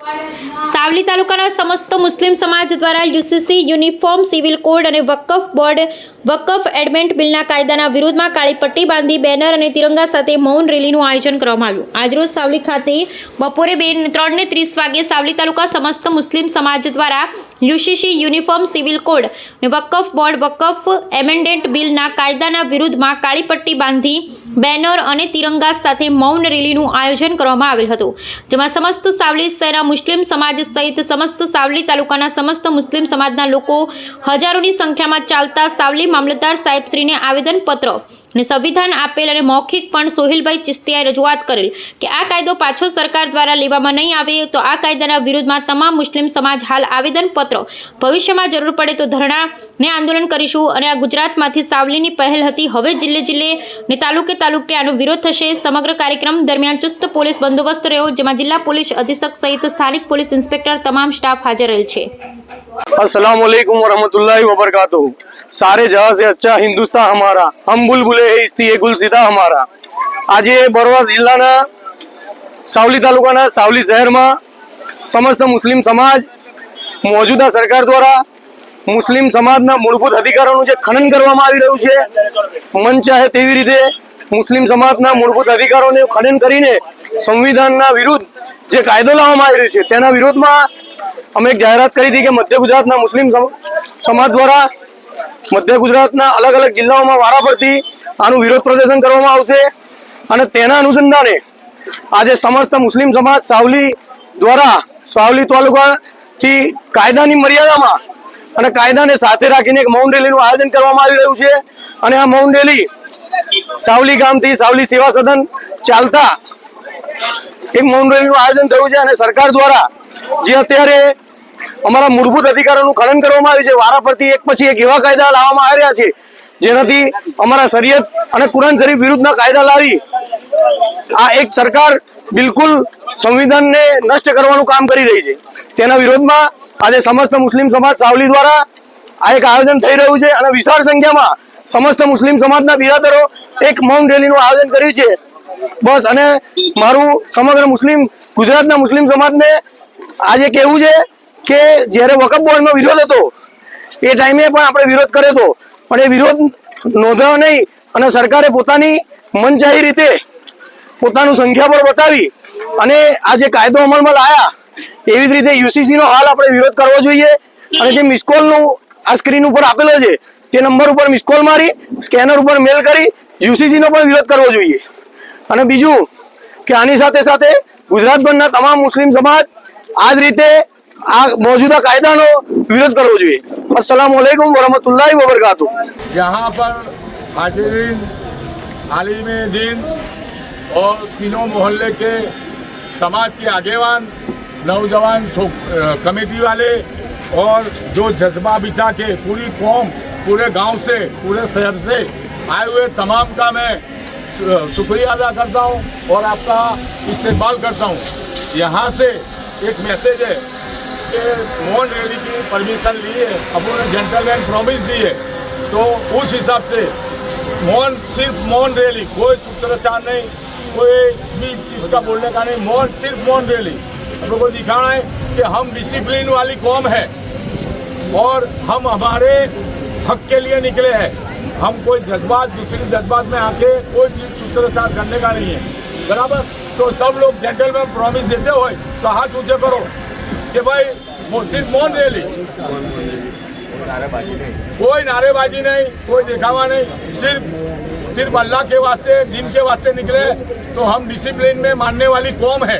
સાવલી તાલુકાના સમસ્ત મુસ્લિમ સમાજ દ્વારા યુસીસી યુનિફોર્મ સિવિલ કોડ અને વકફ બોર્ડ વકફ એડમેન્ટ બિલના કાયદાના વિરોધમાં કાળી પટ્ટી બાંધી બેનર અને તિરંગા સાથે મૌન રેલીનું આયોજન કરવામાં આવ્યું. આજરોજ સાવલી ખાતે બપોરે બે ત્રણને ત્રીસ વાગે સાવલી તાલુકા સમસ્ત મુસ્લિમ સમાજ દ્વારા યુસીસી યુનિફોર્મ સિવિલ કોડ અને વકફ બોર્ડ વકફ એમેન્ડેન્ટ બિલના કાયદાના વિરુદ્ધમાં કાળી પટ્ટી બાંધી બેનર અને તિરંગા સાથે મૌન રેલીનું આયોજન કરવામાં આવેલ હતું. જેમાં સમસ્ત સાવલી શહેરના મુસ્લિમ સમાજ સહિત સમસ્ત સાવલી તાલુકાના સમસ્ત મુસ્લિમ સમાજના લોકો હજારોની સંખ્યામાં ચાલતા સાવલી મામલતદાર સાહેબશ્રીને આવેદનપત્ર અને સંવિધાન આપેલ અને મૌખિક પણ સોહિલભાઈ ચિસ્તીયાએ રજૂઆત કરેલ કે આ કાયદો પાછો સરકાર દ્વારા લેવામાં નહીં આવે તો આ કાયદાના વિરુદ્ધમાં તમામ મુસ્લિમ સમાજ હાલ આવેદનપત્ર ભવિષ્યમાં જરૂર પડે તો ધરણાને આંદોલન કરીશું અને આ ગુજરાતમાંથી સાવલીની પહેલ હતી. હવે જિલ્લે જિલ્લે ને તાલુકે તાલુકે આનો વિરોધ થશે. સમગ્ર કાર્યક્રમ દરમિયાન ચુસ્ત પોલીસ બંદોબસ્ત રહ્યો, જેમાં જિલ્લા પોલીસ અધિક્ષક સહિત સ્થાનિક પોલીસ ઇન્સ્પેક્ટર તમામ સ્ટાફ હાજર રહેલ છે. अस्सलाम वालेकुम वरहमतुल्लाहि वबरकातुहू सारे जहां से अच्छा हिंदुस्तान हमारा हम बुलबुले है इस्ती ये गुलसिदा हमारा આજે બરોડા જિલ્લાના સાવલી તાલુકાના સાવલી શહેરમાં સમસ્ત મુસ્લિમ સમાજ મોજૂદા સરકાર દ્વારા મુસ્લિમ સમાજના મૂળભૂત અધિકારોનું જે ખનન કરવામાં આવી રહ્યું છે મન ચાહે તેવી રીતે મુસ્લિમ સમાજના મૂળભૂત અધિકારોને ખનન કરીને સંવિધાનના વિરુદ્ધ જે કાયદો લાવવામાં આવી રહ્યો છે તેના વિરોધમાં અમે એક જાહેરાત કરી હતી કે મધ્ય ગુજરાતના મુસ્લિમ સમ- સમાજ દ્વારા મધ્ય ગુજરાતના અલગ અલગ જિલ્લાઓમાં વારાફરતી આનું વિરોધ પ્રદર્શન કરવામાં આવશે. અને તેના અનુસંધાને આજે સમસ્ત મુસ્લિમ સમાજ સાવલી દ્વારા, સાવલી તાલુકાથી કાયદાની મર્યાદામાં અને કાયદાને સાથે રાખીને એક મૌન રેલીનું આયોજન કરવામાં આવી રહ્યું છે. અને આ મૌન રેલી સાવલી ગામથી સાવલી સેવા સદન ચાલતા એક મૌન રેલીનું આયોજન થયું છે અને સરકાર દ્વારા જે અત્યારે અમારા મૂળભૂત અધિકારોનું ખનન કરવામાં આવ્યું છે. વારાફરતી એક પછી એક એવા કાયદા લાવવામાં આવી રહ્યા છે, જેનાથી અમારા શરીયત અને કુરાન શરીફ વિરુદ્ધના કાયદા લાવી આ એક સરકાર બિલકુલ સંવિધાનને નષ્ટ કરવાનું કામ કરી રહી છે. તેના વિરોધમાં આજે સમસ્ત મુસ્લિમ સમાજ સાવલી દ્વારા આ એક આયોજન થઈ રહ્યું છે અને વિશાળ સંખ્યામાં સમસ્ત મુસ્લિમ સમાજના બિરાદરો એક મૌન રેલીનું આયોજન કર્યું છે. બસ અને મારું સમગ્ર મુસ્લિમ ગુજરાતના મુસ્લિમ સમાજને આજે કહેવું છે કે જ્યારે વકફ બોર્ડનો વિરોધ હતો, એ ટાઈમે પણ આપણે વિરોધ કર્યો હતો. પણ એ વિરોધ નોંધાયો નહીં અને સરકારે પોતાની મનચાહી રીતે પોતાનું સંખ્યાબળ બતાવી અને આ જે કાયદો અમલમાં લાયા, એવી જ રીતે યુસીસીનો હાલ આપણે વિરોધ કરવો જોઈએ. અને જે મિસકોલનું આ સ્ક્રીન ઉપર આપેલો છે, તે નંબર ઉપર મિસકોલ મારી સ્કેનર ઉપર મેલ કરી, યુસીસીનો પણ વિરોધ કરવો જોઈએ. અને બીજું કે આની સાથે સાથે ગુજરાતભરના તમામ મુસ્લિમ સમાજ આ જ રીતે આ મોજૂદા કાયદાનો વિરોધ કરવો જોઈએ અસલામ વાલેકુમ વરહમતુલ્લાહ વબરકાતુ यहाँ पर हाजिरीन आलिम दिन और तीनों मोहल्ले के समाज के आगेवान नौजवान छो- अ, कमेटी वाले और जो जज्बा बिठा के पूरी कौम पूरे गांव से पूरे शहर से आए हुए तमाम का मैं शु- शुक्रिया अदा करता हूं और आपका इस्तेमाल करता हूं यहाँ से एक मैसेज है कि मोहन रैली की परमिशन लिए अपने जेंटलमैन प्रॉमिस है। तो उस हिसाब से मौन सिर्फ़ मौन रैली कोई सूत्रचार नहीं, कोई भी चीज़ का बोलने का नहीं मौन सिर्फ़ मौन रैली हम लोग को दिखाना है कि हम डिसिप्लिन वाली कौम है और हम हमारे हक के लिए निकले हैं। हम कोई जज्बात, दूसरी जज्बात में आके कोई चीज़ सूत्रचार करने का नहीं है। बराबर? तो सब लोग जेंटलमैन प्रॉमिस देते हुए तो हाथ ऊँचे करो, कि भाई वो सिर्फ़ मौन रैली। कोई नारेबाजी नहीं, कोई दिखावा नहीं, सिर्फ़ सिर्फ़ अल्लाह के वास्ते, दिन के वास्ते निकले तो हम डिसिप्लिन में मानने वाली कौम है।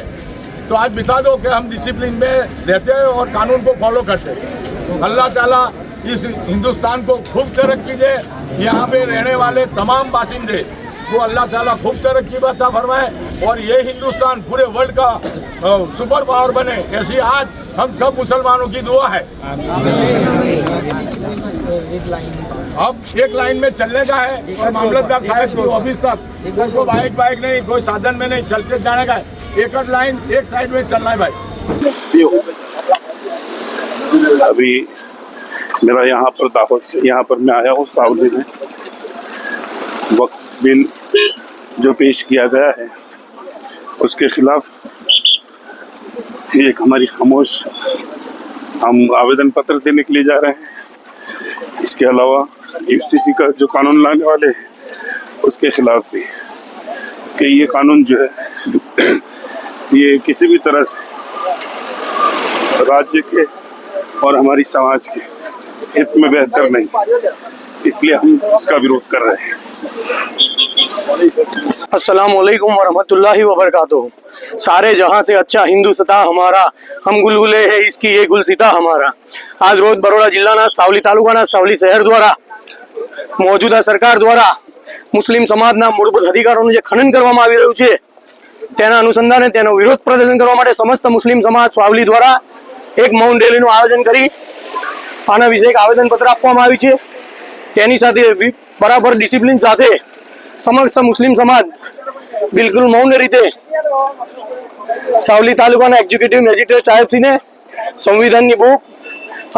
तो आज बिता दो कि हम डिसिप्लिन में रहते हैं और कानून को फॉलो करते हैं। अल्लाह ताला इस हिंदुस्तान को खूब तरक्की दे। यहाँ पे रहने वाले तमाम बासिंदे को अल्लाह ताला खूब तरक्की बता फरमाए और ये हिंदुस्तान पूरे वर्ल्ड का सुपर पावर बने। ऐसी आज हम सब मुसलमानों की दुआ है। अब एक लाइन में चलने का है और मामलतदार साहब की ऑफ़िस तक। कोई को बाइक बाइक नहीं, कोई साधन में नहीं चलते जाने का है। एक लाइन एक साइड में चलना है भाई। अभी मेरा यहाँ पर से, यहाँ पर मैं आया हूँ, सावली में। वक्त बिल जो पेश किया गया है, उसके खिलाफ एक हमारी खामोश, हम आवेदन पत्र देने के लिए जा रहे हैं। इसके अलावा यूसीसी का जो कानून लाने वाले हैं, उसके खिलाफ भी। कि ये कानून जो है, ये किसी भी तरह से राज्य के और हमारी समाज के हित में बेहतर नहीं। इसलिए हम इसका विरोध कर रहे हैं। अस्सलाम वालेकुम वरहमतुल्लाहि वबरकातुहू सारे जहां से अच्छा હિન્દુસ્તા હમારા હમ ગુલગુલે હે इसकी ये गुलसिता हमारा આજ રોજ બરોડા જિલ્લાના સાવલી તાલુકાના સાવલી શહેર દ્વારા મોજૂદા સરકાર દ્વારા મુસ્લિમ સમાજના મૂળભૂત અધિકારોનું જે ખનન કરવામાં આવી રહ્યું છે તેના અનુસંધાને તેનો વિરોધ પ્રદર્શન કરવા માટે સમસ્ત મુસ્લિમ સમાજ સાવલી દ્વારા એક મૌન રેલીનું આયોજન કરી આના વિશે એક આવેદનપત્ર આપવામાં આવ્યું છે તેની સાથે વિ- બરાબર ડિસિપ્લિન સાથે સમક્ષ મુસ્લિમ સમાજ બિલકુલ મૌન રીતે સાવલી તાલુકાના એક્ઝિક્યુટિવ મેજિસ્ટ્રેટ સાહેબશ્રીને સંવિધાનની બુક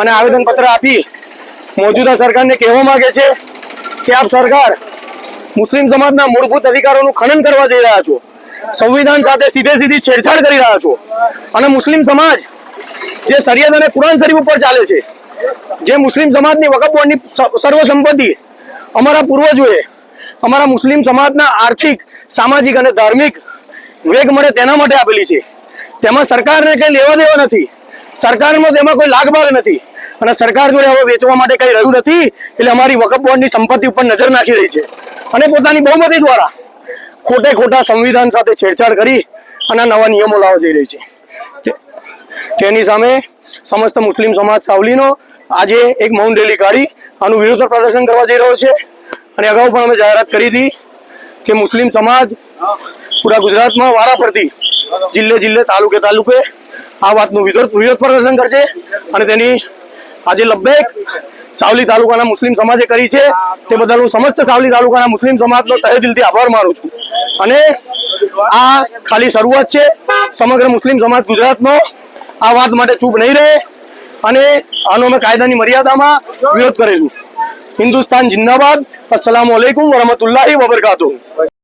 અને આવેદનપત્ર આપી મોજૂદા સરકારને કહેવા માંગે છે કે આપ સરકાર મુસ્લિમ સમાજના મૂળભૂત અધિકારોનું ખનન કરવા જઈ રહ્યા છો, સંવિધાન સાથે સીધે સીધી છેડછાડ કરી રહ્યા છો અને મુસ્લિમ સમાજ જે શરિયત અને કુરાન શરીફ ઉપર ચાલે છે, જે મુસ્લિમ સમાજની વકફ બોર્ડની સર્વ સંપત્તિ અમારા પૂર્વજોએ અમારા મુસ્લિમ સમાજના આર્થિક, સામાજિક અને ધાર્મિક વેગ મળે તેના માટે આપેલી છે. તેમાં સરકારને કંઈ લેવા દેવા નથી. સરકારમાં તેમાં કોઈ લાગભાગ નથી. અને સરકાર જોડે હવે વેચવા માટે કંઈ રહ્યું નથી, એટલે અમારી વકફ બોર્ડની સંપત્તિ ઉપર નજર નાખી રહી છે. અને પોતાની બહુમતી દ્વારા ખોટે ખોટા સંવિધાન સાથે છેડછાડ કરી અને નવા નિયમો લાવવા જઈ રહી છે. તેની સામે સમસ્ત મુસ્લિમ સમાજ સાવલીનો આજે એક મૌન રેલી કાઢી આનું વિરોધ પ્રદર્શન કરવા જઈ રહ્યો છે. અને અગાઉ પણ અમે જાહેરાત કરી હતી કે મુસ્લિમ સમાજ પૂરા ગુજરાતમાં વારા ફરતી જિલ્લે જિલ્લે, તાલુકે તાલુકે આ વાતનું વિરોધ વિરોધ પ્રદર્શન કરશે. અને તેની આજે લબ્બેક સાવલી તાલુકાના મુસ્લિમ સમાજે કરી છે. તે બદલ હું સમસ્ત સાવલી તાલુકાના મુસ્લિમ સમાજનો તહે દિલથી આભાર માનું છું. અને આ ખાલી શરૂઆત છે. સમગ્ર મુસ્લિમ સમાજ ગુજરાતનો આ વાત માટે ચૂપ નહીં રહે. અને આનો અમે કાયદાની મર્યાદામાં વિરોધ કરીશું હિન્દુસ્તાન જિંદાબાદ. અસલામ વરહમતુલ્લાહી વબરકાતુહુ.